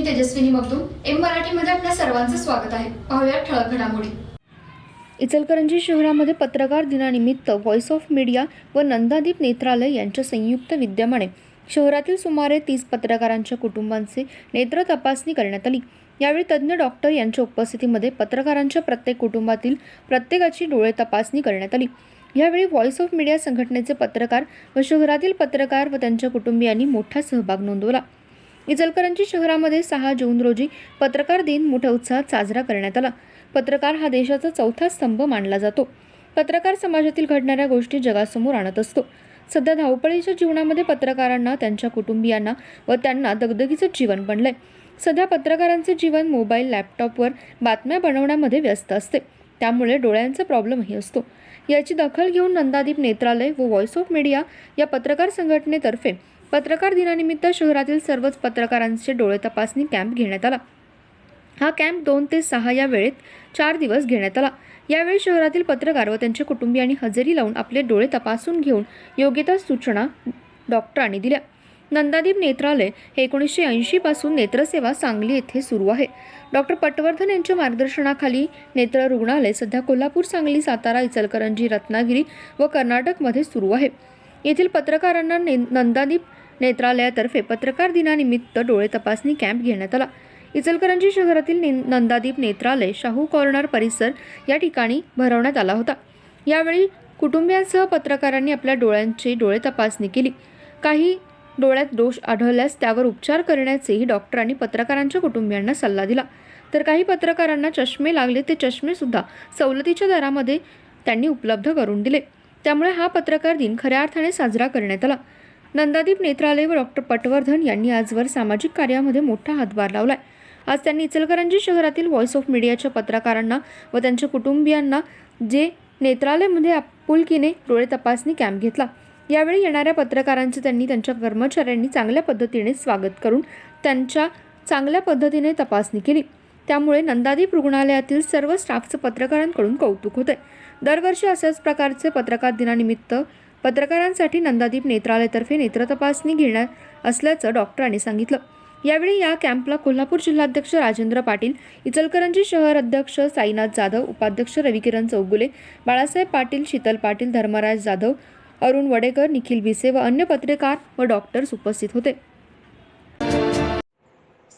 मी Tejaswini Magdum M मराठीमध्ये आपल्या सर्वांचं स्वागत आहे. पाहूया ठळक घडामोडी. इचलकरंजी शहरामध्ये पत्रकार दिनानिमित्त व्हॉइस ऑफ मीडिया व नंदादीप नेत्रालय यांच्या संयुक्त विद्यमाने शहरातील सुमारे तीस पत्रकारांच्या कुटुंबांचे नेत्र तपासणी करण्यात आली. यावेळी तज्ज्ञ डॉक्टर यांच्या उपस्थितीमध्ये पत्रकारांच्या प्रत्येक कुटुंबातील प्रत्येकाची डोळे तपासणी करण्यात आली. यावेळी व्हॉइस ऑफ मीडिया संघटनेचे पत्रकार व शहरातील पत्रकार व त्यांच्या कुटुंबियांनी मोठा सहभाग नोंदवला. इचलकरंजी शहरामध्ये सहा जून रोजी पत्रकार दिन मोठ्या उत्साहात साजरा करण्यात आला. पत्रकार हा देशाचा चौथा स्तंभ मानला जातो. पत्रकार समाजातील घडणाऱ्या गोष्टी जगासमोर आणत असतो. सध्या धावपळीच्या जीवनामध्ये पत्रकारांना त्यांच्या कुटुंबियांना व त्यांना दगदगीचं जीवन बनलंय. सध्या पत्रकारांचे जीवन मोबाईल लॅपटॉपवर बातम्या बनवण्यामध्ये व्यस्त असते. त्यामुळे डोळ्यांचा प्रॉब्लेमही असतो. याची दखल घेऊन नंदादीप नेत्रालय व व्हॉइस ऑफ मीडिया या पत्रकार संघटनेतर्फे पत्रकार दिनानिमित्त शहरातील सर्वच पत्रकारांचे डोळे तपासणी कॅम्प घेण्यात आला. हा कॅम्प दोन ते सहा या वेळेत चार दिवस घेण्यात आला. यावेळी शहरातील पत्रकार व त्यांचे कुटुंबियांनी हजेरी लावून आपले डोळे तपासून घेऊन योग्य त्या सूचना डॉक्टरांनी दिल्या. नंदादीप नेत्रालय हे एकोणीसशे ऐंशीपासून नेत्रसेवा सांगली येथे सुरू आहे. डॉक्टर पटवर्धन यांच्या मार्गदर्शनाखाली नेत्र रुग्णालय सध्या कोल्हापूर सांगली सातारा इचलकरंजी रत्नागिरी व कर्नाटकमध्ये सुरू आहे. येथील पत्रकारांना ने नंदादीप नेत्रालयातर्फे पत्रकार दिनानिमित्त डोळे तपासणी कॅम्प घेण्यात आला. इचलकरंजी शहरातील ने नंदादीप नेत्रालय शाहू कॉर्नर परिसर या ठिकाणी भरवण्यात आला होता. यावेळी कुटुंबियांसह पत्रकारांनी आपल्या डोळ्यांची डोळे तपासणी केली. काही डोळ्यात दोष आढळल्यास त्यावर उपचार करण्याचेही डॉक्टरांनी पत्रकारांच्या कुटुंबियांना सल्ला दिला. तर काही पत्रकारांना चष्मे लागले ते चष्मेसुद्धा सवलतीच्या दरामध्ये त्यांनी उपलब्ध करून दिले. त्यामुळे हा पत्रकार दिन खऱ्या अर्थाने साजरा करण्यात आला. नंदादीप नेत्रालय व डॉक्टर पटवर्धन यांनी आजवर सामाजिक कार्यामध्ये मोठा हातभार लावलाय. आज त्यांनी इचलकरंजी शहरातील व्हॉइस ऑफ मीडियाच्या पत्रकारांना व त्यांच्या कुटुंबियांना जे नेत्रालयमध्ये आपुलकीने डोळे तपासणी कॅम्प घेतला. यावेळी येणाऱ्या पत्रकारांचे त्यांनी त्यांच्या कर्मचाऱ्यांनी चांगल्या पद्धतीने स्वागत करून त्यांच्या चांगल्या पद्धतीने तपासणी केली. त्यामुळे नंदादीप रुग्णालयातील सर्व स्टाफचं पत्रकारांकडून कौतुक होते दरवर्षी अशाच प्रकारचे पत्रकार दिनानिमित्त पत्रकारांसाठी नंदादीप नेत्रालयातर्फे नेत्र तपासणी घेणार असल्याचं डॉक्टरांनी सांगितलं. यावेळी या कॅम्पला कोल्हापूर जिल्हाध्यक्ष राजेंद्र पाटील इचलकरंजी शहर अध्यक्ष साईनाथ जाधव उपाध्यक्ष रविकिरण चौगुले बाळासाहेब पाटील शीतल पाटील धर्मराज जाधव अरुण वडेकर निखिल भिसे व अन्य पत्रकार व डॉक्टर्स उपस्थित होते.